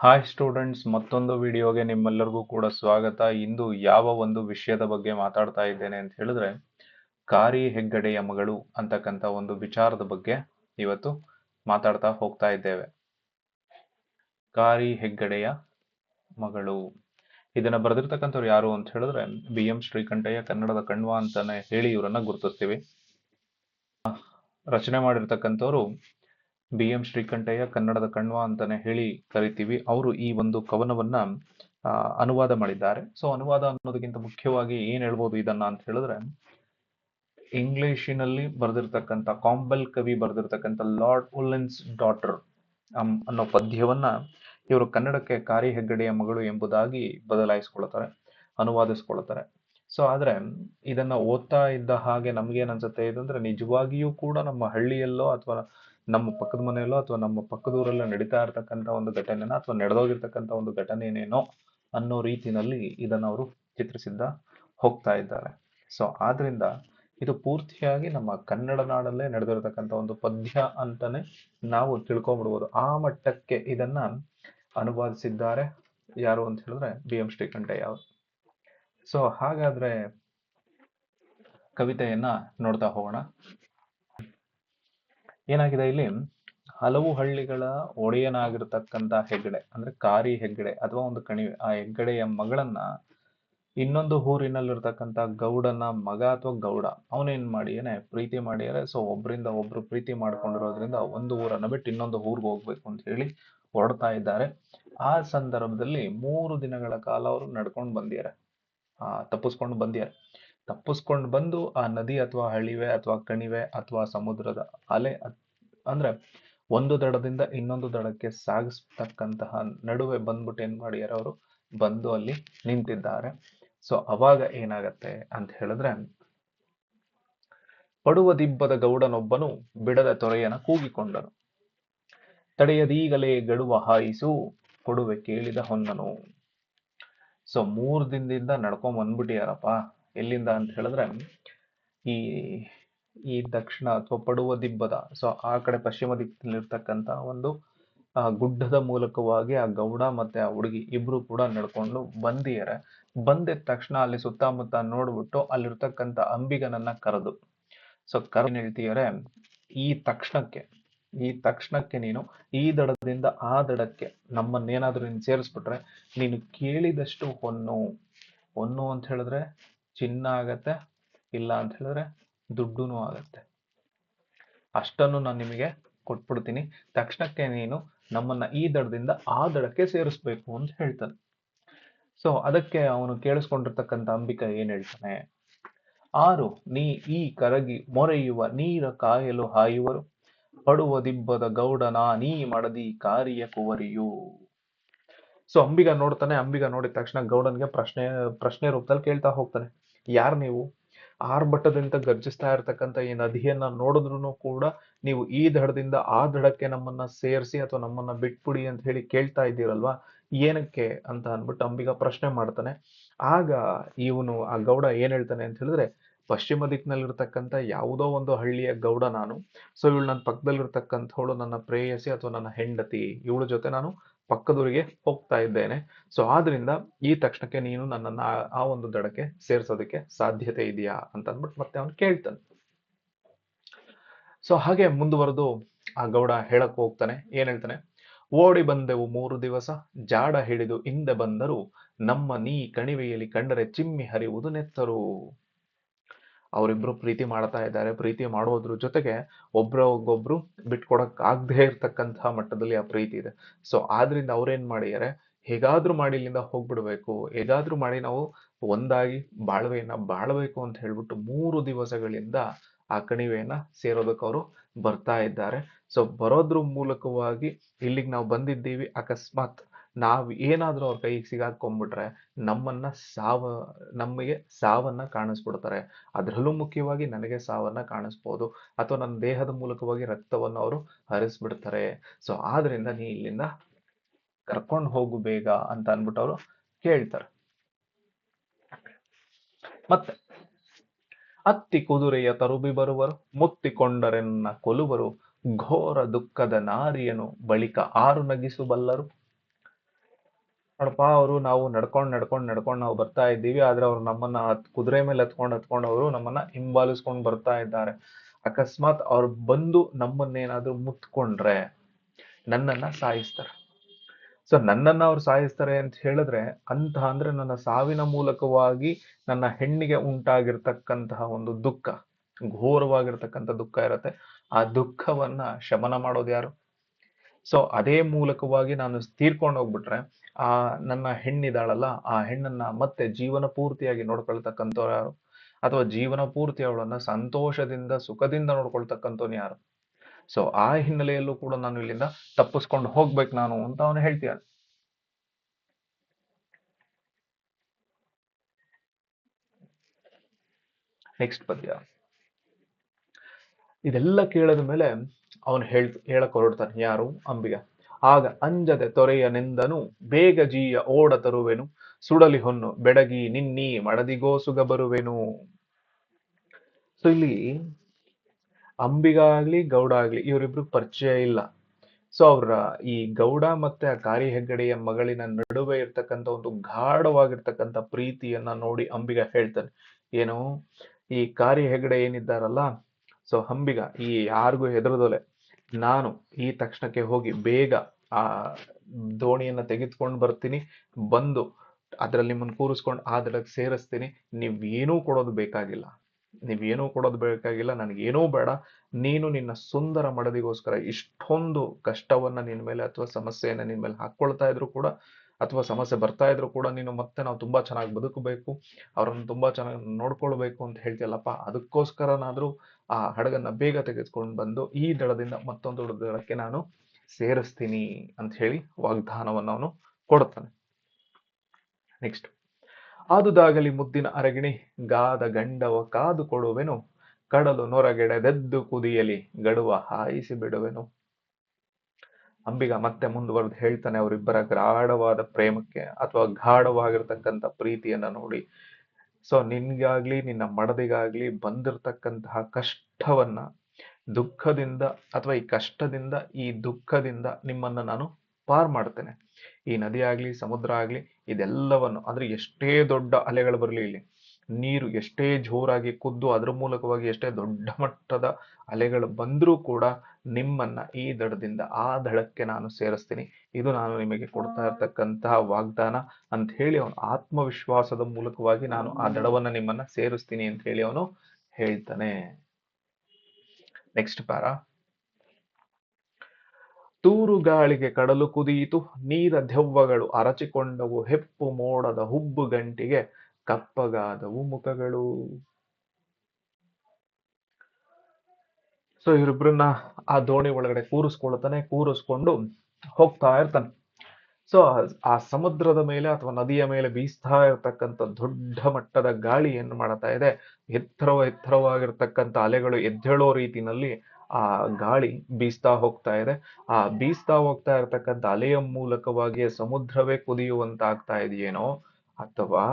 Hi students ಮತ್ತೊಂದು ವಿಡಿಯೋಗೆ ನಿಮ್ಮೆಲ್ಲರಿಗೂ ಕೂಡ ಸ್ವಾಗತ. ಇಂದು ಯಾವ ಒಂದು ವಿಷಯದ ಬಗ್ಗೆ ಮಾತಾಡ್ತಾ ಇದ್ದೇನೆ ಅಂತ ಹೇಳಿದ್ರೆ, ಕಾರಿ ಹೆಗ್ಗಡೆಯ ಮಗಳು ಅಂತಕ್ಕಂಥ ಒಂದು ವಿಚಾರದ ಬಗ್ಗೆ ಇವತ್ತು ಮಾತಾಡ್ತಾ ಹೋಗ್ತಾ ಇದ್ದೇವೆ. ಕಾರಿ ಹೆಗ್ಗಡೆಯ ಮಗಳು. ಇದನ್ನ ಬರೆದಿರ್ತಕ್ಕಂಥವ್ರು ಯಾರು ಅಂತ ಹೇಳಿದ್ರೆ, ಬಿ ಎಂ ಶ್ರೀಕಂಠಯ್ಯ, ಕನ್ನಡದ ಕಣ್ವ ಅಂತಾನೆ ಹೇಳಿ ಇವರನ್ನ ಗುರುತಿಸ್ತೀವಿ. ರಚನೆ ಮಾಡಿರ್ತಕ್ಕಂಥವ್ರು ಬಿ ಎಂ ಶ್ರೀಕಂಠಯ್ಯ ಕನ್ನಡದ ಕಣ್ವ ಅಂತಾನೆ ಹೇಳಿ ಕರಿತೀವಿ. ಅವರು ಈ ಒಂದು ಕವನವನ್ನ ಅನುವಾದ ಮಾಡಿದ್ದಾರೆ. ಸೊ, ಅನುವಾದ ಅನ್ನೋದಕ್ಕಿಂತ ಮುಖ್ಯವಾಗಿ ಏನ್ ಹೇಳ್ಬೋದು ಇದನ್ನ ಅಂತ ಹೇಳಿದ್ರೆ, ಇಂಗ್ಲಿಷಿನಲ್ಲಿ ಬರೆದಿರ್ತಕ್ಕಂಥ, ಕಾಂಬಲ್ ಕವಿ ಬರೆದಿರ್ತಕ್ಕಂಥ ಲಾರ್ಡ್ ಉಲೆನ್ಸ್ ಡಾಟರ್ ಅನ್ನೋ ಪದ್ಯವನ್ನ ಇವರು ಕನ್ನಡಕ್ಕೆ ಕಾರಿ ಹೆಗ್ಗಡೆಯ ಮಗಳು ಎಂಬುದಾಗಿ ಬದಲಾಯಿಸ್ಕೊಳ್ತಾರೆ, ಅನುವಾದಿಸ್ಕೊಳ್ತಾರೆ. ಸೊ, ಆದ್ರೆ ಇದನ್ನ ಓದ್ತಾ ಇದ್ದ ಹಾಗೆ ನಮ್ಗೇನ್ ಅನ್ಸುತ್ತೆ, ಇದಂದ್ರೆ ನಿಜವಾಗಿಯೂ ಕೂಡ ನಮ್ಮ ಹಳ್ಳಿಯಲ್ಲೋ ಅಥವಾ ನಮ್ಮ ಪಕ್ಕದ ಮನೆಯಲ್ಲೋ ಅಥವಾ ನಮ್ಮ ಪಕ್ಕದೂರಲ್ಲೋ ನಡೀತಾ ಇರ್ತಕ್ಕಂಥ ಒಂದು ಘಟನೆನ ಅಥವಾ ನಡೆದೋಗಿರ್ತಕ್ಕಂಥ ಒಂದು ಘಟನೆನೇನೋ ಅನ್ನೋ ರೀತಿಯಲ್ಲಿ ಇದನ್ನ ಅವರು ಚಿತ್ರಿಸಿದ್ದ ಹೋಗ್ತಾ ಇದ್ದಾರೆ. ಸೊ ಆದ್ರಿಂದ ಇದು ಪೂರ್ತಿಯಾಗಿ ನಮ್ಮ ಕನ್ನಡ ನಾಡಲ್ಲೇ ನಡೆದಿರತಕ್ಕಂಥ ಒಂದು ಪದ್ಯ ಅಂತಾನೆ ನಾವು ತಿಳ್ಕೊಂಡ್ಬಿಡ್ಬೋದು ಆ ಮಟ್ಟಕ್ಕೆ ಇದನ್ನ ಅನುವಾದಿಸಿದ್ದಾರೆ ಯಾರು ಅಂತ ಹೇಳಿದ್ರೆ ಬಿ ಎಂ ಶ್ರೀಕಂಠಯ್ಯ ಅವರು. ಸೊ ಹಾಗಾದ್ರೆ ಕವಿತೆಯನ್ನ ನೋಡ್ತಾ ಹೋಗೋಣ. ಏನಾಗಿದೆ ಇಲ್ಲಿ? ಹಲವು ಹಳ್ಳಿಗಳ ಒಡೆಯನಾಗಿರ್ತಕ್ಕಂಥ ಹೆಗ್ಗಡೆ, ಅಂದ್ರೆ ಕಾರಿ ಹೆಗ್ಗಡೆ ಅಥವಾ ಒಂದು ಕಣಿವೆ ಆ ಹೆಗ್ಗಡೆಯ ಮಗಳನ್ನ ಇನ್ನೊಂದು ಊರಿನಲ್ಲಿರ್ತಕ್ಕಂಥ ಗೌಡನ ಮಗ ಅಥವಾ ಗೌಡ, ಅವನೇನ್ ಮಾಡಿಯೇನೆ ಪ್ರೀತಿ ಮಾಡಿಯಾರೆ ಸೊ ಒಬ್ಬರಿಂದ ಒಬ್ರು ಪ್ರೀತಿ ಮಾಡ್ಕೊಂಡಿರೋದ್ರಿಂದ ಒಂದು ಊರನ್ನ ಬಿಟ್ಟು ಇನ್ನೊಂದು ಊರಿಗೆ ಹೋಗ್ಬೇಕು ಅಂತ ಹೇಳಿ ಹೊರಡ್ತಾ ಇದ್ದಾರೆ. ಆ ಸಂದರ್ಭದಲ್ಲಿ ಮೂರು ದಿನಗಳ ಕಾಲ ಅವರು ನಡ್ಕೊಂಡು ಬಂದಿದ್ದಾರೆ. ಆ, ತಪ್ಪಿಸ್ಕೊಂಡು ಬಂದಿದ್ದಾರೆ. ತಪ್ಪಿಸ್ಕೊಂಡು ಬಂದು ಆ ನದಿ ಅಥವಾ ಹಳಿವೆ ಅಥವಾ ಕಣಿವೆ ಅಥವಾ ಸಮುದ್ರದ ಅಲೆ ಅಂದ್ರೆ ಒಂದು ದಡದಿಂದ ಇನ್ನೊಂದು ದಡಕ್ಕೆ ಸಾಗಿಸ್ತಕ್ಕಂತಹ ನಡುವೆ ಬಂದ್ಬಿಟ್ಟು ಏನ್ ಮಾಡ್ಯಾರ ಅವರು? ಬಂದು ಅಲ್ಲಿ ನಿಂತಿದ್ದಾರೆ. ಸೊ, ಅವಾಗ ಏನಾಗತ್ತೆ ಅಂತ ಹೇಳಿದ್ರೆ, ಪಡುವ ದಿಬ್ಬದ ಗೌಡನೊಬ್ಬನು ಬಿಡದ ತೊರೆಯನ ಕೂಗಿಕೊಂಡನು. ತಡೆಯದೀಗಲೇ ಗಡುವ ಹಾಯಿಸು, ಕೊಡುವೆ ಕೇಳಿದ ಹೊನ್ನನು. ಸೊ, ಮೂರ್ ದಿನದಿಂದ ನಡ್ಕೊಂಡ್ ಬಂದ್ಬಿಟ್ಟಿಯಾರಪ್ಪ ಎಲ್ಲಿಂದ ಅಂತ ಹೇಳಿದ್ರೆ, ಈ ಈ ದಕ್ಷಿಣ ಅಥವಾ ಪಡುವ ದಿಬ್ಬದ ಸೊ ಆ ಕಡೆ ಪಶ್ಚಿಮ ದಿಕ್ಕಿನಲ್ಲಿರ್ತಕ್ಕಂಥ ಒಂದು, ಆ ಗುಡ್ಡದ ಮೂಲಕವಾಗಿ ಆ ಗೌಡ ಮತ್ತೆ ಆ ಹುಡುಗಿ ಇಬ್ರು ಕೂಡ ನಡ್ಕೊಂಡು ಬಂದಿಯರೆ ಬಂದಿದ ತಕ್ಷಣ ಅಲ್ಲಿ ಸುತ್ತಮುತ್ತ ನೋಡ್ಬಿಟ್ಟು ಅಲ್ಲಿರ್ತಕ್ಕಂಥ ಅಂಬಿಗನನ್ನ ಕರೆದು. ಸೊ ಕರೆ ಹೇಳ್ತೀಯರೆ ಈ ತಕ್ಷಣಕ್ಕೆ ಈ ತಕ್ಷಣಕ್ಕೆ ನೀನು ಈ ದಡದಿಂದ ಆ ದಡಕ್ಕೆ ನಮ್ಮನ್ನೇನಾದ್ರೂ ನೀನು ಸೇರಿಸ್ಬಿಟ್ರೆ ನೀನು ಕೇಳಿದಷ್ಟು ಹೊನ್ನು ಹೊನ್ನು ಅಂತ ಹೇಳಿದ್ರೆ ಚಿನ್ನ ಆಗತ್ತೆ, ಇಲ್ಲ ಅಂತ ಹೇಳಿದ್ರೆ ದುಡ್ಡು ಆಗತ್ತೆ. ಅಷ್ಟನ್ನು ನಾನು ನಿಮಗೆ ಕೊಟ್ಬಿಡ್ತೀನಿ. ತಕ್ಷಣಕ್ಕೆ ನೀನು ನಮ್ಮನ್ನ ಈ ದಡದಿಂದ ಆ ದಡಕ್ಕೆ ಸೇರಿಸ್ಬೇಕು ಅಂತ ಹೇಳ್ತಾನೆ. ಸೊ ಅದಕ್ಕೆ ಅವನು ಕೇಳಿಸ್ಕೊಂಡಿರ್ತಕ್ಕಂಥ ಅಂಬಿಕ ಏನ್ ಹೇಳ್ತಾನೆ? ಆರು, ನೀ ಈ ಕರಗಿ ಮೊರೆಯುವ ನೀರ ಕಾಯಲು ಹಾಯುವರು. ಪಡುವ ದಿಬ್ಬದ ಗೌಡನ ನೀ ಮಡದಿ ಕಾರಿಯ ಕುವರಿಯು. ಸೊ ಅಂಬಿಗ ನೋಡ್ತಾನೆ ಅಂಬಿಗ ನೋಡಿದ ತಕ್ಷಣ ಗೌಡನ್ಗೆ ಪ್ರಶ್ನೆ ಪ್ರಶ್ನೆ ರೂಪದಲ್ಲಿ ಕೇಳ್ತಾ ಹೋಗ್ತಾನೆ. ಯಾರ್ ನೀವು? ಆರ್ಭಟದಿಂದ ಗರ್ಜಿಸ್ತಾ ಇರ್ತಕ್ಕಂಥ ಈ ನದಿಯನ್ನ ನೋಡಿದ್ರು ಕೂಡ ನೀವು ಈ ದಡದಿಂದ ಆ ದಡಕ್ಕೆ ನಮ್ಮನ್ನ ಸೇರಿಸಿ ಅಥವಾ ನಮ್ಮನ್ನ ಬಿಟ್ಬಿಡಿ ಅಂತ ಹೇಳಿ ಕೇಳ್ತಾ ಇದ್ದೀರಲ್ವಾ? ಏನಕ್ಕೆ ಅಂತ ಅಂದ್ಬಿಟ್ಟು ಅಂಬಿಗ ಪ್ರಶ್ನೆ ಮಾಡ್ತಾನೆ. ಆಗ ಇವನು ಆ ಗೌಡ ಏನ್ ಹೇಳ್ತಾನೆ ಅಂತ ಹೇಳಿದ್ರೆ, ಪಶ್ಚಿಮ ದಿಕ್ಕಿನಲ್ಲಿರ್ತಕ್ಕಂಥ ಯಾವುದೋ ಒಂದು ಹಳ್ಳಿಯ ಗೌಡ ನಾನು. ಸೊ, ಇವಳು ನನ್ನ ಪಕ್ಕದಲ್ಲಿರ್ತಕ್ಕಂಥವಳು ನನ್ನ ಪ್ರೇಯಸಿ ಅಥವಾ ನನ್ನ ಹೆಂಡತಿ. ಇವಳ ಜೊತೆ ನಾನು ಪಕ್ಕದೂರಿಗೆ ಹೋಗ್ತಾ ಇದ್ದೇನೆ. ಸೊ ಆದ್ರಿಂದ ಈ ತಕ್ಷಣಕ್ಕೆ ನೀನು ನನ್ನನ್ನ ಆ- ಒಂದು ದಡಕ್ಕೆ ಸೇರ್ಸೋದಕ್ಕೆ ಸಾಧ್ಯತೆ ಇದೆಯಾ ಅಂತ ಅಂದ್ಬಿಟ್ಟು ಮತ್ತೆ ಅವನು ಕೇಳ್ತಾನೆ. ಸೊ ಹಾಗೆ ಮುಂದುವರೆದು ಆ ಗೌಡ ಹೇಳಕ್ ಹೋಗ್ತಾನೆ. ಏನ್ ಹೇಳ್ತಾನೆ? ಓಡಿ ಬಂದೆವು ಮೂರು ದಿವಸ, ಜಾಡ ಹಿಡಿದು ಹಿಂದೆ ಬಂದರು ನಮ್ಮ ನೀ ಕಣಿವೆಯಲ್ಲಿ ಕಂಡರೆ ಚಿಮ್ಮಿ ಹರಿಯುವುದು ನೆತ್ತರು. ಅವರಿಬ್ರು ಪ್ರೀತಿ ಮಾಡ್ತಾ ಇದ್ದಾರೆ. ಪ್ರೀತಿ ಮಾಡೋದ್ರ ಜೊತೆಗೆ ಒಬ್ರಿಗೊಬ್ರು ಬಿಟ್ಕೊಡಕ್ ಆಗದೆ ಇರ್ತಕ್ಕಂತಹ ಮಟ್ಟದಲ್ಲಿ ಆ ಪ್ರೀತಿ ಇದೆ. ಸೊ ಆದ್ರಿಂದ ಅವ್ರೇನ್ ಮಾಡಿದ್ದಾರೆ? ಹೇಗಾದ್ರೂ ಮಾಡಿ ಇಲ್ಲಿಂದ ಹೋಗ್ಬಿಡ್ಬೇಕು. ಹೇಗಾದ್ರೂ ಮಾಡಿ ನಾವು ಒಂದಾಗಿ ಬಾಳ್ವೆಯನ್ನ ಬಾಳ್ಬೇಕು ಅಂತ ಹೇಳ್ಬಿಟ್ಟು ಮೂರು ದಿವಸಗಳಿಂದ ಆ ಕಣಿವೆಯನ್ನ ಸೇರೋದಕ್ಕೆ ಅವರು ಬರ್ತಾ ಇದ್ದಾರೆ. ಸೊ ಬರೋದ್ರ ಮೂಲಕವಾಗಿ ಇಲ್ಲಿಗೆ ನಾವು ಬಂದಿದ್ದೀವಿ. ಅಕಸ್ಮಾತ್ ನಾವ್ ಏನಾದರೂ ಅವ್ರ ಕೈಗೆ ಸಿಗಾಕೊಂಡ್ಬಿಟ್ರೆ ನಮ್ಮನ್ನ ಸಾವ ನಮಗೆ ಸಾವನ್ನ ಕಾಣಿಸ್ಬಿಡ್ತಾರೆ. ಅದರಲ್ಲೂ ಮುಖ್ಯವಾಗಿ ನನಗೆ ಸಾವನ್ನ ಕಾಣಿಸ್ಬೋದು. ಅಥವಾ ನನ್ನ ದೇಹದ ಮೂಲಕವಾಗಿ ರಕ್ತವನ್ನು ಅವರು ಹರಿಸ್ಬಿಡ್ತಾರೆ. ಸೊ, ಆದ್ರಿಂದ ನೀ ಇಲ್ಲಿಂದ ಕರ್ಕೊಂಡು ಹೋಗು ಬೇಗ ಅಂತ ಅನ್ಬಿಟ್ಟು ಅವರು ಕೇಳ್ತಾರೆ. ಮತ್ತೆ, ಅತ್ತಿ ಕುದುರೆಯ ತರುಬಿ ಬರುವರು ಮುತ್ತಿಕೊಂಡರೆನ್ನ ಕೊಲುವರು, ಘೋರ ದುಃಖದ ನಾರಿಯನು ಬಳಿಕ ಆರು ನಗಿಸಬಲ್ಲರು. ನೋಡಪ್ಪ, ಅವರು ನಾವು ನಡ್ಕೊಂಡು ನಡ್ಕೊಂಡು ನಡ್ಕೊಂಡು ನಾವು ಬರ್ತಾ ಇದ್ದೀವಿ. ಆದ್ರೆ ಅವ್ರು ನಮ್ಮನ್ನ ಕುದುರೆ ಮೇಲೆ ಹತ್ಕೊಂಡು ಹತ್ಕೊಂಡು ಅವರು ನಮ್ಮನ್ನ ಹಿಂಬಾಲಿಸ್ಕೊಂಡು ಬರ್ತಾ ಇದ್ದಾರೆ. ಅಕಸ್ಮಾತ್ ಅವ್ರು ಬಂದು ನಮ್ಮನ್ನೇನಾದ್ರೂ ಮುತ್ಕೊಂಡ್ರೆ ನನ್ನನ್ನ ಸಾಯಿಸ್ತಾರೆ. ಸೊ, ನನ್ನನ್ನ ಅವ್ರು ಸಾಯಿಸ್ತಾರೆ ಅಂತ ಹೇಳಿದ್ರೆ ಅಂತ ಅಂದ್ರೆ ನನ್ನ ಸಾವಿನ ಮೂಲಕವಾಗಿ ನನ್ನ ಹೆಣ್ಣಿಗೆ ಉಂಟಾಗಿರ್ತಕ್ಕಂತಹ ಒಂದು ದುಃಖ, ಘೋರವಾಗಿರ್ತಕ್ಕಂಥ ದುಃಖ ಇರುತ್ತೆ. ಆ ದುಃಖವನ್ನ ಶಮನ ಮಾಡೋದು ಯಾರು? ಸೊ ಅದೇ ಮೂಲಕವಾಗಿ ನಾನು ತೀರ್ಕೊಂಡು ಹೋಗ್ಬಿಟ್ರೆ, ಆ ನನ್ನ ಹೆಣ್ಣಿದಾಳಲ್ಲ, ಆ ಹೆಣ್ಣನ್ನ ಮತ್ತೆ ಜೀವನ ಪೂರ್ತಿಯಾಗಿ ನೋಡ್ಕೊಳ್ತಕ್ಕಂಥವ್ರು ಯಾರು? ಅಥವಾ ಜೀವನ ಪೂರ್ತಿ ಅವಳನ್ನ ಸಂತೋಷದಿಂದ, ಸುಖದಿಂದ ನೋಡ್ಕೊಳ್ತಕ್ಕಂಥವ್ನು ಯಾರು? ಸೊ ಆ ಹಿನ್ನೆಲೆಯಲ್ಲೂ ಕೂಡ ನಾನು ಇಲ್ಲಿಂದ ತಪ್ಪಿಸ್ಕೊಂಡು ಹೋಗ್ಬೇಕು ನಾನು ಅಂತ ಅವನು ಹೇಳ್ತೀಯ ನೆಕ್ಸ್ಟ್ ಪದ್ಯ. ಇದೆಲ್ಲ ಕೇಳಿದ ಮೇಲೆ ಅವನು ಹೇಳ್ ಹೇಳಕ್ ಹೊರಡ್ತಾನೆ ಯಾರು? ಅಂಬಿಗ. ಆಗ ಅಂಜದೆ ತೊರೆಯನೆಂದನು, ಬೇಗ ಜೀಯ ಓಡ ತರುವೆನು, ಸುಡಲಿ ಹೊನ್ನು, ಬೆಡಗಿ ನಿನ್ನಿ ಮಡದಿಗೋ ಸುಗ ಬರುವೆನು. ಸೊ ಇಲ್ಲಿ ಅಂಬಿಗ ಆಗ್ಲಿ ಗೌಡ ಆಗ್ಲಿ ಇವರಿಬ್ರು ಪರಿಚಯ ಇಲ್ಲ. ಸೊ ಅವರ ಈ ಗೌಡ ಮತ್ತೆ ಆ ಕಾರಿ ಹೆಗ್ಗಡೆಯ ಮಗಳಿನ ನಡುವೆ ಇರ್ತಕ್ಕಂತ ಒಂದು ಗಾಢವಾಗಿರ್ತಕ್ಕಂಥ ಪ್ರೀತಿಯನ್ನ ನೋಡಿ ಅಂಬಿಗ ಹೇಳ್ತಾನೆ, ಏನು, ಈ ಕಾರಿ ಹೆಗ್ಗಡೆ ಏನಿದ್ದಾರಲ್ಲ ಸೊ ಹಂಬಿಗ, ಈ ಯಾರಿಗೂ ಹೆದರದೊಲೆ ನಾನು ಈ ತಕ್ಷಣಕ್ಕೆ ಹೋಗಿ ಬೇಗ ಆ ದೋಣಿಯನ್ನ ತೆಗೆದುಕೊಂಡು ಬರ್ತೀನಿ, ಬಂದು ಅದರಲ್ಲಿ ನಿಮ್ಮನ್ನು ಕೂರಿಸ್ಕೊಂಡು ಆ ದಡಕ್ಕೆ ಸೇರಿಸ್ತೀನಿ. ನೀವೇನೂ ಕೊಡೋದು ಬೇಕಾಗಿಲ್ಲ. ನೀವೇನೂ ಕೊಡೋದು ಬೇಕಾಗಿಲ್ಲ ನನಗೇನೂ ಬೇಡ. ನೀನು ನಿನ್ನ ಸುಂದರ ಮಡದಿಗೋಸ್ಕರ ಇಷ್ಟೊಂದು ಕಷ್ಟವನ್ನ ನಿನ್ನ ಮೇಲೆ ಅಥವಾ ಸಮಸ್ಯೆಯನ್ನು ನಿನ್ನ ಮೇಲೆ ಹಾಕ್ಕೊಳ್ತಾ ಇದ್ರು ಕೂಡ ಅಥವಾ ಸಮಸ್ಯೆ ಬರ್ತಾ ಇದ್ರು ಕೂಡ ನೀನು ಮತ್ತೆ ನಾವು ತುಂಬಾ ಚೆನ್ನಾಗಿ ಬದುಕಬೇಕು, ಅವ್ರನ್ನ ತುಂಬಾ ಚೆನ್ನಾಗಿ ನೋಡ್ಕೊಳ್ಬೇಕು ಅಂತ ಹೇಳ್ತಿಯಲ್ಲಪ್ಪ, ಅದಕ್ಕೋಸ್ಕರನಾದ್ರೂ ಆ ಹಡಗನ್ನ ಬೇಗ ತೆಗೆದುಕೊಂಡು ಬಂದು ಈ ದಳದಿಂದ ಮತ್ತೊಂದು ದಳಕ್ಕೆ ನಾನು ಸೇರಿಸ್ತೀನಿ ಅಂತ ಹೇಳಿ ವಾಗ್ದಾನವನ್ನು ಅವನು ಕೊಡುತ್ತಾನೆ. ನೆಕ್ಸ್ಟ್ ಆದುದಾಗಲಿ ಮುದ್ದಿನ ಅರಗಿಣಿ, ಗಾದ ಗಂಡವ ಕಾದು ಕೊಡುವೆನು, ಕಡಲು ನೊರಗೆಡೆದೆದ್ದು ಕುದಿಯಲಿ, ಗಡುವ ಹಾಯಿಸಿ ಬಿಡುವೆನು. ಅಂಬಿಗ ಮತ್ತೆ ಮುಂದುವರೆದು ಹೇಳ್ತಾನೆ, ಅವರಿಬ್ಬರ ಗಾಢವಾದ ಪ್ರೇಮಕ್ಕೆ ಅಥವಾ ಗಾಢವಾಗಿರ್ತಕ್ಕಂಥ ಪ್ರೀತಿಯನ್ನ ನೋಡಿ ಸೊ ನಿನ್ಗಾಗ್ಲಿ, ನಿನ್ನ ಮಡದಿಗಾಗ್ಲಿ ಬಂದಿರತಕ್ಕಂತಹ ಕಷ್ಟವನ್ನ, ದುಃಖದಿಂದ ಅಥವಾ ಈ ಕಷ್ಟದಿಂದ, ಈ ದುಃಖದಿಂದ ನಿಮ್ಮನ್ನ ನಾನು ಪಾರ್ ಮಾಡ್ತೇನೆ. ಈ ನದಿ ಆಗ್ಲಿ ಸಮುದ್ರ ಆಗ್ಲಿ, ಇದೆಲ್ಲವನ್ನು, ಅಂದ್ರೆ ಎಷ್ಟೇ ದೊಡ್ಡ ಅಲೆಗಳು ಬರಲಿ ಇಲ್ಲಿ ನೀರು ಎಷ್ಟೇ ಜೋರಾಗಿ ಕುದ್ದು ಅದರ ಮೂಲಕವಾಗಿ ಎಷ್ಟೇ ದೊಡ್ಡ ಮಟ್ಟದ ಅಲೆಗಳು ಬಂದರೂ ಕೂಡ ನಿಮ್ಮನ್ನ ಈ ದಡದಿಂದ ಆ ದಡಕ್ಕೆ ನಾನು ಸೇರಿಸ್ತೀನಿ. ಇದು ನಾನು ನಿಮಗೆ ಕೊಡ್ತಾ ಇರ್ತಕ್ಕಂತಹ ವಾಗ್ದಾನ ಅಂತ ಹೇಳಿ ಅವನು ಆತ್ಮವಿಶ್ವಾಸದ ಮೂಲಕವಾಗಿ ನಾನು ಆ ದಡವನ್ನ ನಿಮ್ಮನ್ನ ಸೇರಿಸ್ತೀನಿ ಅಂತ ಹೇಳಿ ಅವನು ಹೇಳ್ತಾನೆ. ನೆಕ್ಸ್ಟ್ ಪ್ಯಾರ ತೂರು ಗಾಳಿಗೆ ಕಡಲು ಕುದಿಯಿತು ನೀರ ದೆವ್ವಗಳು ಅರಚಿಕೊಂಡವು, ಹೆಪ್ಪು ಮೋಡದ ಹುಬ್ಬು ಗಂಟಿಗೆ ಕಪ್ಪಗಾದವು ಮುಖಗಳು. ಸೊ ಇವರಿಬ್ರನ್ನ ಆ ದೋಣಿ ಒಳಗಡೆ ಕೂರಿಸ್ಕೊಳ್ತಾನೆ, ಕೂರಿಸ್ಕೊಂಡು ಹೋಗ್ತಾ ಇರ್ತಾನೆ. ಸೊ ಆ ಸಮುದ್ರದ ಮೇಲೆ ಅಥವಾ ನದಿಯ ಮೇಲೆ ಬೀಸ್ತಾ ಇರತಕ್ಕಂಥ ದೊಡ್ಡ ಮಟ್ಟದ ಗಾಳಿ ಏನು ಮಾಡ್ತಾ ಇದೆ? ಎತ್ತರವ ಎತ್ತರವಾಗಿರ್ತಕ್ಕಂಥ ಅಲೆಗಳು ಎದ್ದೇಳೋ ರೀತಿನಲ್ಲಿ ಆ ಗಾಳಿ ಬೀಸ್ತಾ ಹೋಗ್ತಾ ಇದೆ. ಆ ಬೀಸ್ತಾ ಹೋಗ್ತಾ ಇರತಕ್ಕಂಥ ಅಲೆಯ ಮೂಲಕವಾಗಿ ಸಮುದ್ರವೇ ಕುದಿಯುವಂತ ಆಗ್ತಾ ಇದೆಯೇನೋ ಅಥವಾ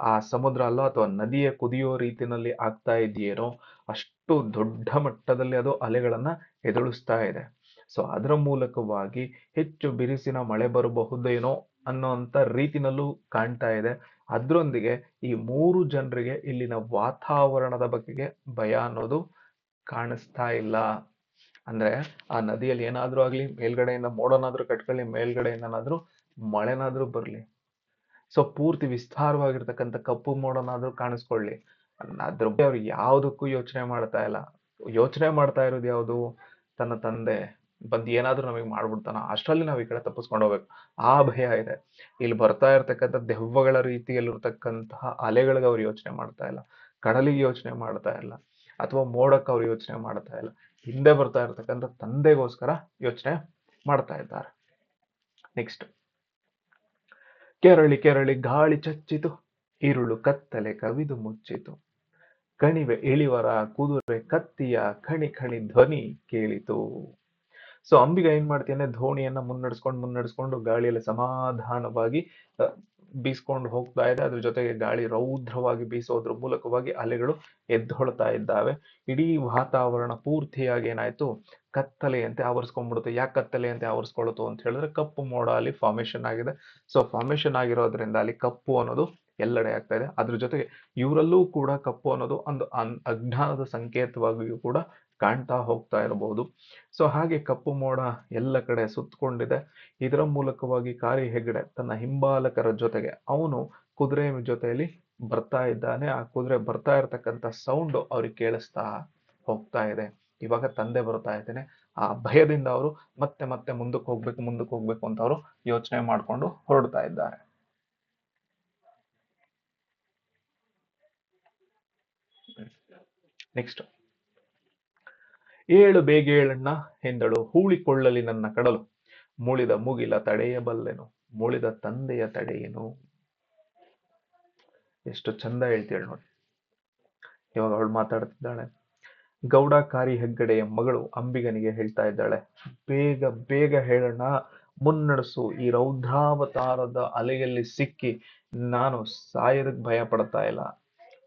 ಆ ಸಮುದ್ರ ಅಲ್ಲ ಅಥವಾ ನದಿಯ ಕುದಿಯೋ ರೀತಿನಲ್ಲಿ ಆಗ್ತಾ ಇದೆಯೇನೋ ಅಷ್ಟು ದೊಡ್ಡ ಮಟ್ಟದಲ್ಲಿ ಅದು ಅಲೆಗಳನ್ನ ಎದುರಿಸ್ತಾ ಇದೆ. ಸೊ ಅದರ ಮೂಲಕವಾಗಿ ಹೆಚ್ಚು ಬಿರುಸಿನ ಮಳೆ ಬರಬಹುದೇನೋ ಅನ್ನೋಂಥ ರೀತಿನಲ್ಲೂ ಕಾಣ್ತಾ ಇದೆ. ಅದರೊಂದಿಗೆ ಈ ಮೂರು ಜನರಿಗೆ ಇಲ್ಲಿನ ವಾತಾವರಣದ ಬಗೆಗೆ ಭಯ ಅನ್ನೋದು ಕಾಣಿಸ್ತಾ ಇಲ್ಲ. ಅಂದ್ರೆ ಆ ನದಿಯಲ್ಲಿ ಏನಾದ್ರೂ ಆಗ್ಲಿ, ಮೇಲ್ಗಡೆಯಿಂದ ಮೋಡನಾದ್ರೂ ಕಟ್ಕೊಳ್ಳಿ, ಮೇಲ್ಗಡೆಯಿಂದನಾದ್ರೂ ಮಳೆನಾದ್ರೂ ಬರ್ಲಿ. ಸೊ, ಪೂರ್ತಿ ವಿಸ್ತಾರವಾಗಿರ್ತಕ್ಕಂಥ ಕಪ್ಪು ಮೋಡನಾದ್ರೂ ಕಾಣಿಸ್ಕೊಳ್ಳಿ. ಅದ್ರ ಬಗ್ಗೆ ಅವ್ರು ಯಾವುದಕ್ಕೂ ಯೋಚನೆ ಮಾಡ್ತಾ ಇಲ್ಲ. ಯೋಚನೆ ಮಾಡ್ತಾ ಇರೋದು ಯಾವುದು? ತನ್ನ ತಂದೆ ಬಂದು ಏನಾದ್ರೂ ನಮಗೆ ಮಾಡ್ಬಿಡ್ತಾನ? ಅಷ್ಟರಲ್ಲಿ ನಾವು ಈ ಕಡೆ ತಪ್ಪಿಸ್ಕೊಂಡು ಹೋಗ್ಬೇಕು. ಆ ಭಯ ಇದೆ. ಇಲ್ಲಿ ಬರ್ತಾ ಇರ್ತಕ್ಕಂಥ ದೆವ್ವಗಳ ರೀತಿಯಲ್ಲಿರ್ತಕ್ಕಂತಹ ಅಲೆಗಳಿಗೆ ಅವ್ರು ಯೋಚನೆ ಮಾಡ್ತಾ ಇಲ್ಲ. ಕಡಲಿಗೆ ಯೋಚನೆ ಮಾಡ್ತಾ ಇಲ್ಲ. ಅಥವಾ ಮೋಡಕ್ಕೆ ಅವ್ರು ಯೋಚನೆ ಮಾಡ್ತಾ ಇಲ್ಲ. ಹಿಂದೆ ಬರ್ತಾ ಇರ್ತಕ್ಕಂಥ ತಂದೆಗೋಸ್ಕರ ಯೋಚನೆ ಮಾಡ್ತಾ ಇದ್ದಾರೆ. ನೆಕ್ಸ್ಟ್ ಕೆರಳಿ ಕೆರಳಿ ಗಾಳಿ ಚಚ್ಚಿತು, ಇರುಳು ಕತ್ತಲೆ ಕವಿದು ಮುಚ್ಚಿತು. ಕಣಿವೆ ಇಳಿವರ ಕುದುರೆ ಕತ್ತಿಯ ಖಣಿ ಖಣಿ ಧ್ವನಿ ಕೇಳಿತು. ಸೊ ಅಂಬಿಗ ಏನ್ ಮಾಡ್ತೀನಿ ಧೋಣಿಯನ್ನ ಮುನ್ನಡೆಸ್ಕೊಂಡು ಮುನ್ನಡೆಸ್ಕೊಂಡು ಗಾಳಿಯಲ್ಲಿ ಸಮಾಧಾನವಾಗಿ ಬೀಸ್ಕೊಂಡು ಹೋಗ್ತಾ ಇದೆ. ಅದ್ರ ಜೊತೆಗೆ ಗಾಳಿ ರೌದ್ರವಾಗಿ ಬೀಸೋದ್ರ ಮೂಲಕವಾಗಿ ಅಲೆಗಳು ಎದ್ದೊಳ್ತಾ ಇದ್ದಾವೆ. ಇಡೀ ವಾತಾವರಣ ಪೂರ್ತಿಯಾಗಿ ಏನಾಯ್ತು? ಕತ್ತಲೆಯಂತೆ ಆವರಿಸ್ಕೊಂಡ್ಬಿಡುತ್ತೆ. ಯಾಕೆ ಕತ್ತಲೆಯಂತೆ ಆವರಿಸ್ಕೊಳ್ಳುತ್ತೋ ಅಂತ ಹೇಳಿದ್ರೆ ಕಪ್ಪು ಮೋಡ ಅಲ್ಲಿ ಫಾರ್ಮೇಶನ್ ಆಗಿದೆ. ಸೊ ಫಾರ್ಮೇಶನ್ ಆಗಿರೋದ್ರಿಂದ ಅಲ್ಲಿ ಕಪ್ಪು ಅನ್ನೋದು ಎಲ್ಲೆಡೆ ಆಗ್ತಾ ಇದೆ. ಅದ್ರ ಜೊತೆಗೆ ಇವರಲ್ಲೂ ಕೂಡ ಕಪ್ಪು ಅನ್ನೋದು ಒಂದು ಅಜ್ಞಾನದ ಸಂಕೇತವಾಗಿಯೂ ಕೂಡ ಕಾಣ್ತಾ ಹೋಗ್ತಾ ಇರಬಹುದು. ಸೊ ಹಾಗೆ ಕಪ್ಪು ಮೋಡ ಎಲ್ಲ ಕಡೆ ಸುತ್ತಕೊಂಡಿದೆ. ಇದರ ಮೂಲಕವಾಗಿ ಕಾರಿ ಹೆಗ್ಡೆ ತನ್ನ ಹಿಂಬಾಲಕರ ಜೊತೆಗೆ ಅವನು ಕುದುರೆ ಜೊತೆಯಲ್ಲಿ ಬರ್ತಾ ಇದ್ದಾನೆ. ಆ ಕುದುರೆ ಬರ್ತಾ ಇರತಕ್ಕಂಥ ಸೌಂಡ್ ಅವ್ರಿಗೆ ಕೇಳಿಸ್ತಾ ಹೋಗ್ತಾ ಇದೆ. ಇವಾಗ ತಂದೆ ಬರ್ತಾ ಇದ್ದೇನೆ. ಆ ಭಯದಿಂದ ಅವರು ಮತ್ತೆ ಮತ್ತೆ ಮುಂದಕ್ಕೆ ಹೋಗ್ಬೇಕು ಮುಂದಕ್ಕೆ ಹೋಗ್ಬೇಕು ಅಂತ ಅವರು ಯೋಚನೆ ಮಾಡ್ಕೊಂಡು ಹೊರಡ್ತಾ ಇದ್ದಾರೆ. ನೆಕ್ಸ್ಟ್ ಏಳು ಬೇಗೇಳಣ್ಣ ಎಂದಳು. ಹೂಳಿಕೊಳ್ಳಲಿ ನನ್ನ ಕಡಲು. ಮುಳಿದ ಮುಗಿಲ ತಡೆಯಬಲ್ಲೆನು. ಮುಳಿದ ತಂದೆಯ ತಡೆಯೇನು. ಎಷ್ಟು ಚಂದ ಹೇಳ್ತೇಳ ನೋಡಿ. ಇವಾಗ ಅವಳು ಮಾತಾಡ್ತಿದ್ದಾಳೆ. ಗೌಡ ಕಾರಿ ಹೆಗ್ಗಡೆಯ ಮಗಳು ಅಂಬಿಗನಿಗೆ ಹೇಳ್ತಾ ಇದ್ದಾಳೆ. ಬೇಗ ಬೇಗ ಹೇಳೋಣ ಮುನ್ನಡೆಸು. ಈ ರೌದ್ರಾವತಾರದ ಅಲೆಯಲ್ಲಿ ಸಿಕ್ಕಿ ನಾನು ಸಾಯೋದಕ್ಕೆ ಭಯ ಪಡ್ತಾ ಇಲ್ಲ.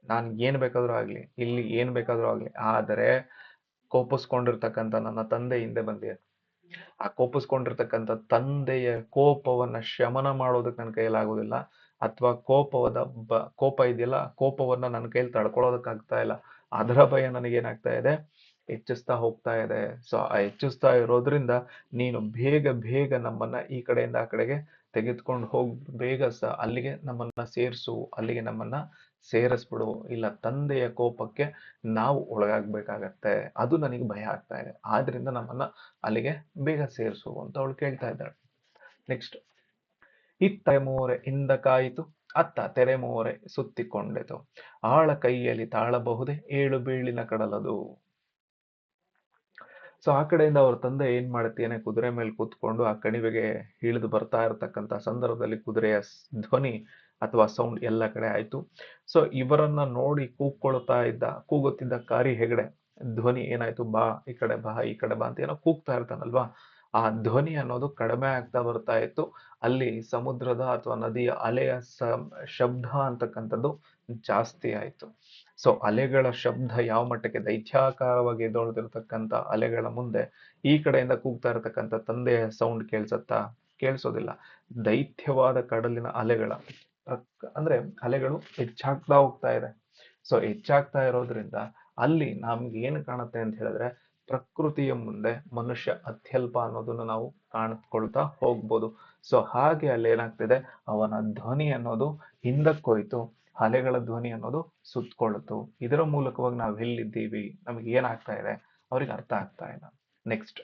ನಾನು ಏನ್ ಬೇಕಾದ್ರೂ ಆಗ್ಲಿ, ಇಲ್ಲಿ ಏನ್ ಬೇಕಾದ್ರೂ ಆಗ್ಲಿ. ಆದರೆ ಕೋಪಿಸ್ಕೊಂಡಿರ್ತಕ್ಕಂಥ ನನ್ನ ತಂದೆ ಹಿಂದೆ ಬಂದಿದೆ. ಆ ಕೋಪಿಸ್ಕೊಂಡಿರ್ತಕ್ಕಂಥ ತಂದೆಯ ಕೋಪವನ್ನ ಶಮನ ಮಾಡೋದಕ್ಕೆ ನನ್ನ ಕೈಯಲ್ಲಾಗೋದಿಲ್ಲ ಅಥವಾ ಕೋಪವದ ಕೋಪ ಇದೆಯಲ್ಲ, ಕೋಪವನ್ನ ನನ್ನ ಕೈಯಲ್ಲಿ ತಡ್ಕೊಳ್ಳೋದಕ್ಕಾಗ್ತಾ ಇಲ್ಲ. ಅದರ ಭಯ ನನಗೇನಾಗ್ತಾ ಇದೆ? ಹೆಚ್ಚಿಸ್ತಾ ಹೋಗ್ತಾ ಇದೆ. ಸೊ, ಆ ಹೆಚ್ಚಿಸ್ತಾ ಇರೋದ್ರಿಂದ ನೀನು ಬೇಗ ಬೇಗ ನಮ್ಮನ್ನ ಈ ಕಡೆಯಿಂದ ಆ ಕಡೆಗೆ ತೆಗೆದುಕೊಂಡು ಹೋಗಿ. ಬೇಗ ಸ, ಅಲ್ಲಿಗೆ ನಮ್ಮನ್ನ ಸೇರಿಸು, ಅಲ್ಲಿಗೆ ನಮ್ಮನ್ನ ಸೇರಿಸ್ಬಿಡು, ಇಲ್ಲ ತಂದೆಯ ಕೋಪಕ್ಕೆ ನಾವು ಒಳಗಾಗ್ಬೇಕಾಗತ್ತೆ. ಅದು ನನಗೆ ಭಯ ಆಗ್ತಾ ಇದೆ. ಆದ್ರಿಂದ ನಮ್ಮನ್ನ ಅಲ್ಲಿಗೆ ಬೇಗ ಸೇರಿಸು ಅಂತ ಅವಳು ಕೇಳ್ತಾ ಇದ್ದಾಳೆ. ನೆಕ್ಸ್ಟ್ ಇತ್ತ ಮೋರೆ, ಇಂದ ಕಾಯಿತು, ಅತ್ತ ತೆರೆ ಮೋರೆ ಸುತ್ತಿಕೊಂಡೆತು. ಆಳ ಕೈಯಲ್ಲಿ ತಾಳಬಹುದೇ, ಏಳು ಬೀಳಿನ ಕಡಲದು. ಸೊ ಆ ಕಡೆಯಿಂದ ಅವ್ರ ತಂದೆ ಏನ್ ಮಾಡುತ್ತೇನೆ ಕುದುರೆ ಮೇಲೆ ಕೂತ್ಕೊಂಡು ಆ ಕಣಿವೆಗೆ ಇಳಿದು ಬರ್ತಾ ಇರತಕ್ಕಂತ ಸಂದರ್ಭದಲ್ಲಿ ಕುದುರೆಯ ಧ್ವನಿ ಅಥವಾ ಸೌಂಡ್ ಎಲ್ಲ ಕಡೆ ಆಯಿತು. ಸೊ ಇವರನ್ನ ನೋಡಿ ಕೂಗ್ಕೊಳ್ತಾ ಇದ್ದ, ಕೂಗುತ್ತಿದ್ದ ಕಾರಿ ಹೆಗಡೆ, ಧ್ವನಿ ಏನಾಯ್ತು, ಬಾ, ಈ ಕಡೆ ಬಾ, ಈ ಕಡೆ ಬಾ ಅಂತ ಏನೋ ಕೂಗ್ತಾ ಇರ್ತಾನಲ್ವಾ? ಆ ಧ್ವನಿ ಅನ್ನೋದು ಕಡಿಮೆ ಆಗ್ತಾ ಬರ್ತಾ ಇತ್ತು. ಅಲ್ಲಿ ಸಮುದ್ರದ ಅಥವಾ ನದಿಯ ಅಲೆಯ ಶಬ್ದ ಅಂತಕ್ಕಂಥದ್ದು ಜಾಸ್ತಿ ಆಯಿತು. ಸೊ ಅಲೆಗಳ ಶಬ್ದ ಯಾವ ಮಟ್ಟಕ್ಕೆ, ದೈತ್ಯಾಕಾರವಾಗಿ ಎದೊಳ್ತಿರ್ತಕ್ಕಂಥ ಅಲೆಗಳ ಮುಂದೆ ಈ ಕಡೆಯಿಂದ ಕೂಗ್ತಾ ಇರತಕ್ಕಂಥ ತಂದೆಯ ಸೌಂಡ್ ಕೇಳಿಸತ್ತಾ? ಕೇಳಿಸೋದಿಲ್ಲ. ದೈತ್ಯವಾದ ಕಡಲಿನ ಅಲೆಗಳ ಅಂದ್ರೆ ಅಲೆಗಳು ಹೆಚ್ಚಾಗ್ತಾ ಹೋಗ್ತಾ ಇದೆ. ಸೊ ಹೆಚ್ಚಾಗ್ತಾ ಇರೋದ್ರಿಂದ ಅಲ್ಲಿ ನಮ್ಗೆ ಏನು ಕಾಣುತ್ತೆ ಅಂತ ಹೇಳಿದ್ರೆ ಪ್ರಕೃತಿಯ ಮುಂದೆ ಮನುಷ್ಯ ಅತ್ಯಲ್ಪ ಅನ್ನೋದನ್ನ ನಾವು ಕಾಣಿಸ್ಕೊಳ್ತಾ ಹೋಗ್ಬೋದು. ಸೊ ಹಾಗೆ ಅಲ್ಲಿ ಏನಾಗ್ತಿದೆ? ಅವನ ಧ್ವನಿ ಅನ್ನೋದು ಹಿಂದಕ್ಕೋಯ್ತು ಅಲೆಗಳ ಧ್ವನಿ ಅನ್ನೋದು ಸುತ್ತಕೊಳ್ಳುತ್ತು ಇದರ ಮೂಲಕವಾಗಿ ನಾವು ಎಲ್ಲಿದ್ದೀವಿ? ನಮಗೆ ಏನಾಗ್ತಾ ಇದೆ? ಅವ್ರಿಗೆ ಅರ್ಥ ಆಗ್ತಾ ಇಲ್ಲ. ನೆಕ್ಸ್ಟ್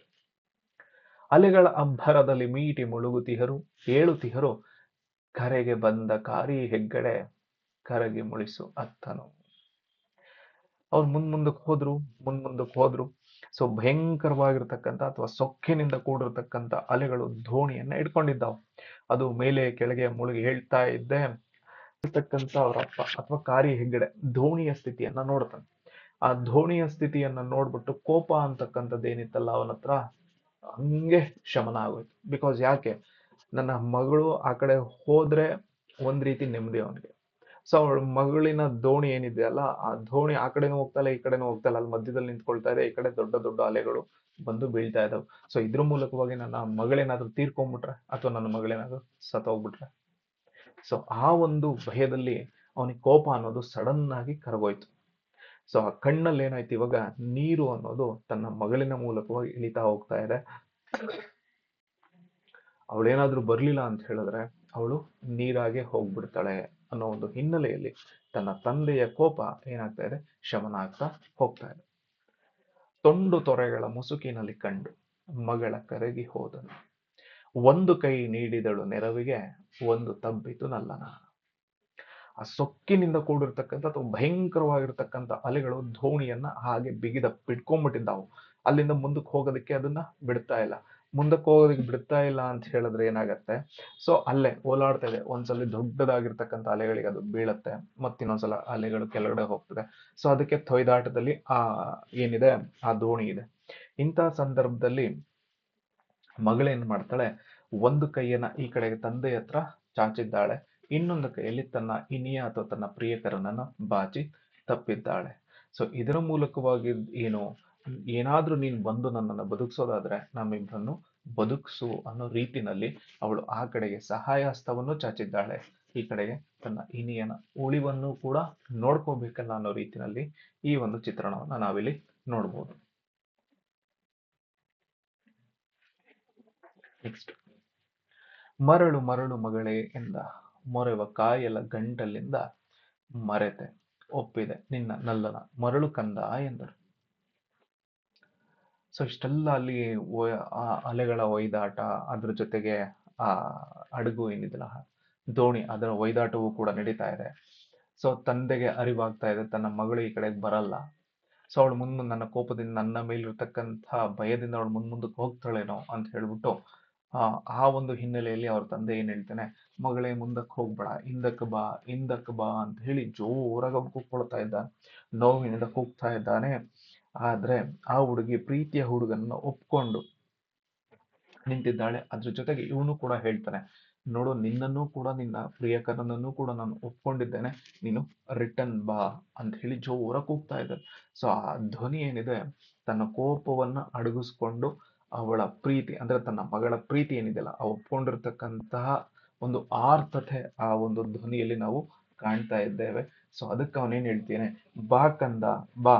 ಅಲೆಗಳ ಅಬ್ಬರದಲ್ಲಿ ಮೀಟಿ ಮುಳುಗುತಿಹರು, ಏಳುತಿಹರು ಕರೆಗೆ ಬಂದ ಕಾರಿ ಹೆಗ್ಗಡೆ ಕರಗಿ ಮುಳಿಸು ಅತ್ತನು. ಅವ್ರು ಮುಂದ್ ಮುಂದಕ್ಕೆ ಹೋದ್ರು, ಮುಂದ್ ಮುಂದಕ್ಕೆ ಹೋದ್ರು. ಸೊ ಭಯಂಕರವಾಗಿರ್ತಕ್ಕಂಥ ಅಥವಾ ಸೊಕ್ಕಿನಿಂದ ಕೂಡಿರ್ತಕ್ಕಂಥ ಅಲೆಗಳು ದೋಣಿಯನ್ನ ಇಟ್ಕೊಂಡಿದ್ದಾವೆ ಅದು ಮೇಲೆ ಕೆಳಗೆ ಮುಳುಗಿ ಹೇಳ್ತಾ ಇದ್ದೆ ಇರ್ತಕ್ಕಂಥ ಅವರಪ್ಪ ಅಥವಾ ಕಾರಿ ಹೆಗ್ಗಡೆ ದೋಣಿಯ ಸ್ಥಿತಿಯನ್ನ ನೋಡ್ತಾನೆ. ಆ ದೋಣಿಯ ಸ್ಥಿತಿಯನ್ನ ನೋಡ್ಬಿಟ್ಟು ಕೋಪ ಅಂತಕ್ಕಂಥದ್ದು ಏನಿತ್ತಲ್ಲ ಅವನ ಹತ್ರ ಹಂಗೆ ಶಮನ ಆಗೋಯ್ತು. ಬಿಕಾಸ್ ಯಾಕೆ? ನನ್ನ ಮಗಳು ಆ ಕಡೆ ಹೋದ್ರೆ ಒಂದ್ ರೀತಿ ನೆಮ್ಮದಿ ಅವನಿಗೆ. ಸೊ ಅವಳ ಮಗಳಿನ ದೋಣಿ ಏನಿದೆಯಲ್ಲ ಆ ದೋಣಿ ಆ ಕಡೆನೂ ಹೋಗ್ತಲ್ಲ ಈ ಕಡೆನೂ ಹೋಗ್ತಲ್ಲ ಅಲ್ಲಿ ಮಧ್ಯದಲ್ಲಿ ನಿಂತ್ಕೊಳ್ತಾ ಇದೆ, ಈ ಕಡೆ ದೊಡ್ಡ ದೊಡ್ಡ ಅಲೆಗಳು ಬಂದು ಬೀಳ್ತಾ ಇದಾವೆ. ಸೊ ಇದ್ರ ಮೂಲಕವಾಗಿ ನನ್ನ ಮಗಳೇನಾದ್ರೂ ತೀರ್ಕೊಂಡ್ಬಿಟ್ರೆ ಅಥವಾ ನನ್ನ ಮಗಳೇನಾದ್ರೂ ಸತ್ತೋಗ್ಬಿಟ್ರೆ? ಸೊ ಆ ಒಂದು ಭಯದಲ್ಲಿ ಅವನಿಗೆ ಕೋಪ ಅನ್ನೋದು ಸಡನ್ ಆಗಿ ಕರಗೋಯ್ತು. ಸೊ ಆ ಕಣ್ಣಲ್ಲಿ ಏನಾಯ್ತು ಇವಾಗ? ನೀರು ಅನ್ನೋದು ತನ್ನ ಮಗಳಿನ ಮೂಲಕವಾಗಿ ಇಳಿತಾ ಹೋಗ್ತಾ ಇದೆ. ಅವಳೇನಾದ್ರೂ ಬರ್ಲಿಲ್ಲ ಅಂತ ಹೇಳಿದ್ರೆ ಅವಳು ನೀರಾಗೆ ಹೋಗ್ಬಿಡ್ತಾಳೆ ಅನ್ನೋ ಒಂದು ಹಿನ್ನೆಲೆಯಲ್ಲಿ ತನ್ನ ತಂದೆಯ ಕೋಪ ಏನಾಗ್ತಾ ಇದೆ? ಶಮನ ಆಗ್ತಾ ಹೋಗ್ತಾ ಇದೆ. ತೊಂಡು ತೊರೆಗಳ ಮುಸುಕಿನಲ್ಲಿ ಕಂಡು ಮಗಳ ಕರಗಿ ಹೋದನು. ಒಂದು ಕೈ ನೀಡಿದಳು ನೆರವಿಗೆ, ಒಂದು ತಬ್ಬಿತು ನಲ್ಲನ. ಆ ಸೊಕ್ಕಿನಿಂದ ಕೂಡಿರ್ತಕ್ಕಂಥ ಅಥವಾ ಭಯಂಕರವಾಗಿರ್ತಕ್ಕಂಥ ಅಲೆಗಳು ಧೋಣಿಯನ್ನ ಹಾಗೆ ಬಿಗಿದ, ಬಿಟ್ಕೊಂಡ್ಬಿಟ್ಟಿದ್ದಾವು. ಅಲ್ಲಿಂದ ಮುಂದಕ್ಕೆ ಹೋಗೋದಕ್ಕೆ ಅದನ್ನ ಬಿಡ್ತಾ ಇಲ್ಲ. ಮುಂದಕ್ಕೆ ಹೋಗೋದಕ್ಕೆ ಬಿಡ್ತಾ ಇಲ್ಲ ಅಂತ ಹೇಳಿದ್ರೆ ಏನಾಗುತ್ತೆ? ಸೊ ಅಲ್ಲೇ ಓಲಾಡ್ತಾ ಇದೆ. ಒಂದ್ಸಲ ದೊಡ್ಡದಾಗಿರ್ತಕ್ಕಂಥ ಅಲೆಗಳಿಗೆ ಅದು ಬೀಳತ್ತೆ. ಮತ್ತಿನ್ನೊಂದ್ಸಲ ಅಲೆಗಳು ಕೆಳಗಡೆ ಹೋಗ್ತದೆ. ಸೊ ಅದಕ್ಕೆ ತೊಯ್ದಾಟದಲ್ಲಿ ಆ ಏನಿದೆ? ಆ ದೋಣಿ ಇದೆ. ಇಂಥ ಸಂದರ್ಭದಲ್ಲಿ ಮಗಳೇನ್ ಮಾಡ್ತಾಳೆ? ಒಂದು ಕೈಯನ್ನ ಈ ಕಡೆಗೆ ತಂದೆ ಹತ್ರ ಚಾಚಿದ್ದಾಳೆ. ಇನ್ನೊಂದು ಕೈಯಲ್ಲಿ ತನ್ನ ಇನಿಯ ಅಥವಾ ತನ್ನ ಪ್ರಿಯಕರನನ್ನ ಬಾಚಿ ತಪ್ಪಿದ್ದಾಳೆ. ಸೊ ಇದರ ಮೂಲಕವಾಗಿ ಏನು ಏನಾದ್ರೂ ನೀನು ಬಂದು ನನ್ನನ್ನು ಬದುಕಿಸೋದಾದ್ರೆ ನಮ್ಮಿಬ್ಬರನ್ನು ಬದುಕಿಸು ಅನ್ನೋ ರೀತಿನಲ್ಲಿ ಅವಳು ಆ ಕಡೆಗೆ ಸಹಾಯ ಹಸ್ತವನ್ನು ಚಾಚಿದ್ದಾಳೆ. ಈ ಕಡೆಗೆ ತನ್ನ ಇನಿಯನ ಉಳಿವನ್ನು ಕೂಡ ನೋಡ್ಕೋಬೇಕಲ್ಲ ಅನ್ನೋ ರೀತಿನಲ್ಲಿ ಈ ಒಂದು ಚಿತ್ರಣವನ್ನು ನಾವಿಲ್ಲಿ ನೋಡ್ಬೋದು. ನೆಕ್ಸ್ಟ್ ಮರಳು ಮರಳು ಮಗಳೇ ಎಂದ ಮೊರೆವ ಕಾಯಲ ಗಂಟಲಿಂದ ಮರೆತೆ ಒಪ್ಪಿದೆ ನಿನ್ನ ನಲ್ಲನ ಮರಳು ಕಂದ ಎಂದರು. ಸೊ, ಇಷ್ಟೆಲ್ಲ ಅಲ್ಲಿ ಅಲೆಗಳ ಒಯ್ದಾಟ ಅದ್ರ ಜೊತೆಗೆ, ಆ ಹಡಗು ಏನಿದೆಯಲ್ಲ ದೋಣಿ ಅದರ ಒಯ್ದಾಟವೂ ಕೂಡ ನಡೀತಾ ಇದೆ. ಸೊ, ತಂದೆಗೆ ಅರಿವಾಗ್ತಾ ಇದೆ, ತನ್ನ ಮಗಳು ಈ ಕಡೆಗೆ ಬರಲ್ಲ. ಸೊ, ಅವಳು ಮುಂದೆ ನನ್ನ ಕೋಪದಿಂದ ನನ್ನ ಮೇಲಿರ್ತಕ್ಕಂಥ ಭಯದಿಂದ ಅವಳು ಮುಂದ್ ಮುಂದಕ್ಕೆ ಹೋಗ್ತಾಳೇನೋ ಅಂತ ಹೇಳ್ಬಿಟ್ಟು, ಆ ಒಂದು ಹಿನ್ನೆಲೆಯಲ್ಲಿ ಅವ್ರ ತಂದೆ ಏನ್ ಹೇಳ್ತಾನೆ, ಮಗಳೇ, ಮುಂದಕ್ಕೆ ಹೋಗ್ಬೇಡ, ಹಿಂದಕ್ಕೆ ಬಾ ಹಿಂದಕ್ಕೆ ಬಾ ಅಂತ ಹೇಳಿ ಜೋರಾಗಿ ಅವ್ನು ಕೂಗ್ಕೊಳ್ತಾ ಇದ್ದ ನೋವಿನಿಂದ ಕೂಗ್ತಾ ಇದ್ದಾನೆ. ಆದ್ರೆ ಆ ಹುಡುಗಿ ಪ್ರೀತಿಯ ಹುಡುಗನನ್ನು ಒಪ್ಕೊಂಡು ನಿಂತಿದ್ದಾಳೆ. ಅದ್ರ ಜೊತೆಗೆ ಇವನು ಕೂಡ ಹೇಳ್ತಾನೆ, ನೋಡು, ನಿನ್ನನ್ನು ಕೂಡ, ನಿನ್ನ ಪ್ರಿಯಕರನನ್ನು ಕೂಡ ನಾನು ಒಪ್ಕೊಂಡಿದ್ದೇನೆ. ನೀನು ರಿಟರ್ನ್ ಬಾ ಅಂತ ಹೇಳಿ ಜೋರ ಕೂಗ್ತಾ ಇದ್ದಾರೆ ಸೊ ಆ ಧ್ವನಿ ಏನಿದೆ, ತನ್ನ ಕೋಪವನ್ನ ಅಡಗಿಸ್ಕೊಂಡು ಅವಳ ಪ್ರೀತಿ, ಅಂದ್ರೆ ತನ್ನ ಮಗಳ ಪ್ರೀತಿ ಏನಿದೆಯಲ್ಲ, ಆ ಒಪ್ಕೊಂಡಿರ್ತಕ್ಕಂತಹ ಒಂದು ಆರ್ಥತೆ ಆ ಒಂದು ಧ್ವನಿಯಲ್ಲಿ ನಾವು ಕಾಣ್ತಾ ಇದ್ದೇವೆ. ಸೊ ಅದಕ್ಕೆ ಅವನೇನ್ ಹೇಳ್ತೇನೆ, ಬಾ ಕಂದ, ಬಾ.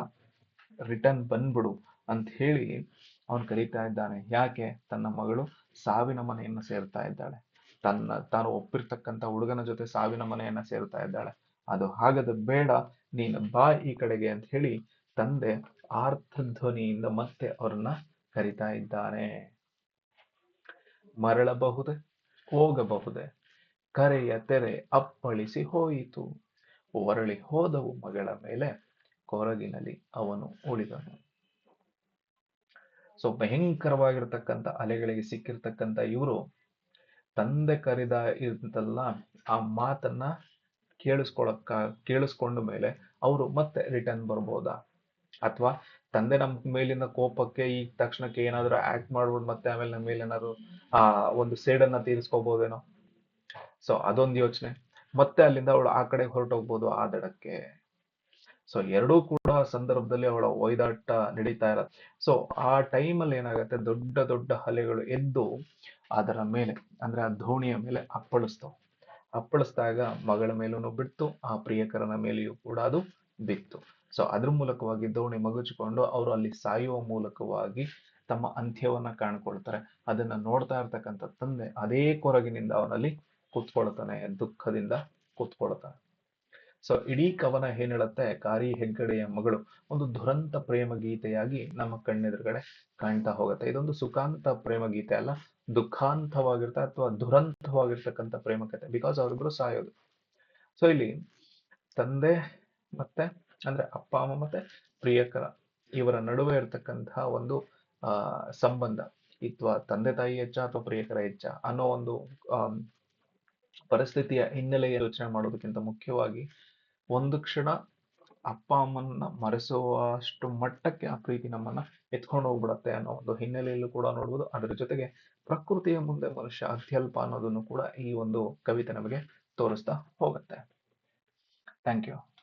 ರಿಟರ್ನ್ ಬಂದ್ಬಿಡು ಅಂತ ಹೇಳಿ ಅವನು ಕರೀತಾ ಇದ್ದಾನೆ. ಯಾಕೆ? ತನ್ನ ಮಗಳು ಸಾವಿನ ಮನೆಯನ್ನ ಸೇರ್ತಾ ಇದ್ದಾಳೆ. ತನ್ನ, ತಾನು ಒಪ್ಪಿರ್ತಕ್ಕಂಥ ಹುಡುಗನ ಜೊತೆ ಸಾವಿನ ಮನೆಯನ್ನ ಸೇರ್ತಾ ಇದ್ದಾಳೆ. ಅದು ಹಾಗದ ಬೇಡ, ನೀನು ಬಾ ಈ ಕಡೆಗೆ ಅಂತ ಹೇಳಿ ತಂದೆ ಧ್ವನಿಯಿಂದ ಮತ್ತೆ ಅವ್ರನ್ನ ಕರಿತಾ ಇದ್ದಾನೆ. ಮರಳಬಹುದೇ? ಹೋಗಬಹುದೇ? ಕರೆಯ ತೆರೆ ಅಪ್ಪಳಿಸಿ ಹೋಯಿತು. ಹೊರಳಿ ಹೋದವು ಮಗಳ ಮೇಲೆ. ಕೊರಗಿನಲ್ಲಿ ಅವನು ಉಳಿದನು. ಸೊ, ಭಯಂಕರವಾಗಿರ್ತಕ್ಕಂಥ ಅಲೆಗಳಿಗೆ ಸಿಕ್ಕಿರ್ತಕ್ಕಂಥ ಇವರು ತಂದೆ ಕರೆದ ಇರ್ತಲ್ಲ ಆ ಮಾತನ್ನ ಕೇಳಿಸ್ಕೊಳಕ್ಕ, ಕೇಳಿಸ್ಕೊಂಡ ಮೇಲೆ ಅವರು ಮತ್ತೆ ರಿಟರ್ನ್ ಬರ್ಬೋದಾ? ಅಥವಾ ತಂದೆ ನಮ್ ಮೇಲಿನ ಕೋಪಕ್ಕೆ ಈ ತಕ್ಷಣಕ್ಕೆ ಏನಾದ್ರು ಆಕ್ಟ್ ಮಾಡ್ಬಿಟ್ಟು ಮತ್ತೆ ಆಮೇಲೆ ನಮ್ಮ ಮೇಲೆ ಏನಾದ್ರು ಆ ಒಂದು ಸೇಡನ್ನ ತೀರಿಸ್ಕೋಬಹುದೇನೋ ಸೊ, ಅದೊಂದು ಯೋಚನೆ. ಮತ್ತೆ ಅಲ್ಲಿಂದ ಅವಳು ಆ ಕಡೆ ಹೊರಟೋಗ್ಬೋದು ಆ ದಡಕ್ಕೆ. ಸೊ ಎರಡೂ ಕೂಡ ಸಂದರ್ಭದಲ್ಲಿ ಅವಳ ಒಯ್ದಾಟ ನಡೀತಾ ಇರತ್ತೆ. ಸೊ ಆ ಟೈಮಲ್ಲಿ ಏನಾಗುತ್ತೆ? ದೊಡ್ಡ ದೊಡ್ಡ ಅಲೆಗಳು ಎದ್ದು ಅದರ ಮೇಲೆ, ಅಂದ್ರೆ ಆ ದೋಣಿಯ ಮೇಲೆ ಅಪ್ಪಳಿಸ್ತವು. ಅಪ್ಪಳಿಸಿದಾಗ ಮಗಳ ಮೇಲೂ ಬಿಡ್ತು, ಆ ಪ್ರಿಯಕರನ ಮೇಲೆಯೂ ಕೂಡ ಅದು ಬಿತ್ತು. ಸೊ ಅದ್ರ ಮೂಲಕವಾಗಿ ದೋಣಿ ಮಗುಚಿಕೊಂಡು ಅವರು ಅಲ್ಲಿ ಸಾಯುವ ಮೂಲಕವಾಗಿ ತಮ್ಮ ಅಂತ್ಯವನ್ನ ಕಾಣ್ಕೊಳ್ತಾರೆ. ಅದನ್ನ ನೋಡ್ತಾ ಇರ್ತಕ್ಕಂಥ ತಂದೆ ಅದೇ ಕೊರಗಿನಿಂದ ಅವನಲ್ಲಿ ಕೂತ್ಕೊಳ್ತಾನೆ, ದುಃಖದಿಂದ ಕೂತ್ಕೊಳ್ತಾನೆ. ಸೊ ಇಡೀ ಕವನ ಏನ್ ಹೇಳುತ್ತೆ? ಕಾರಿ ಹೆಗ್ಗಡೆಯ ಮಗಳು. ಒಂದು ದುರಂತ ಪ್ರೇಮ ಗೀತೆಯಾಗಿ ನಮ್ಮ ಕಣ್ಣೆದುರುಗಡೆ ಕಾಣ್ತಾ ಹೋಗುತ್ತೆ. ಇದೊಂದು ಸುಖಾಂತ ಪ್ರೇಮ ಗೀತೆ ಅಲ್ಲ. ದುಃಖಾಂತವಾಗಿರ್ತ ಅಥವಾ ದುರಂತವಾಗಿರ್ತಕ್ಕಂಥ ಪ್ರೇಮ ಕಥೆ ಬಿಕಾಸ್ ಅವ್ರಿಗೂ ಸಾಯೋದು. ಸೊ ಇಲ್ಲಿ ತಂದೆ ಮತ್ತೆ, ಅಂದ್ರೆ ಅಪ್ಪ, ಅಮ್ಮ ಮತ್ತೆ ಪ್ರಿಯಕರ ಇವರ ನಡುವೆ ಇರತಕ್ಕಂತಹ ಒಂದು, ಆ, ಸಂಬಂಧ. ಅಥವಾ ತಂದೆ ತಾಯಿ ಹೆಚ್ಚ ಅಥವಾ ಪ್ರಿಯಕರ ಹೆಚ್ಚ ಅನ್ನೋ ಒಂದು ಪರಿಸ್ಥಿತಿಯ ಹಿನ್ನೆಲೆಯ ಯೋಚನೆ ಮಾಡೋದಕ್ಕಿಂತ ಮುಖ್ಯವಾಗಿ ಒಂದು ಕ್ಷಣ ಅಪ್ಪ ಅಮ್ಮನ್ನ ಮರೆಸುವಷ್ಟು ಮಟ್ಟಕ್ಕೆ ಆ ಪ್ರೀತಿ ನಮ್ಮನ್ನ ಎತ್ಕೊಂಡು ಹೋಗ್ಬಿಡತ್ತೆ ಅನ್ನೋ ಒಂದು ಹಿನ್ನೆಲೆಯಲ್ಲೂ ಕೂಡ ನೋಡ್ಬೋದು. ಅದರ ಜೊತೆಗೆ ಪ್ರಕೃತಿಯ ಮುಂದೆ ಮನುಷ್ಯ ಅತ್ಯಲ್ಪ ಅನ್ನೋದನ್ನು ಕೂಡ ಈ ಒಂದು ಕವಿತೆ ನಮಗೆ ತೋರಿಸ್ತಾ ಹೋಗುತ್ತೆ. Thank you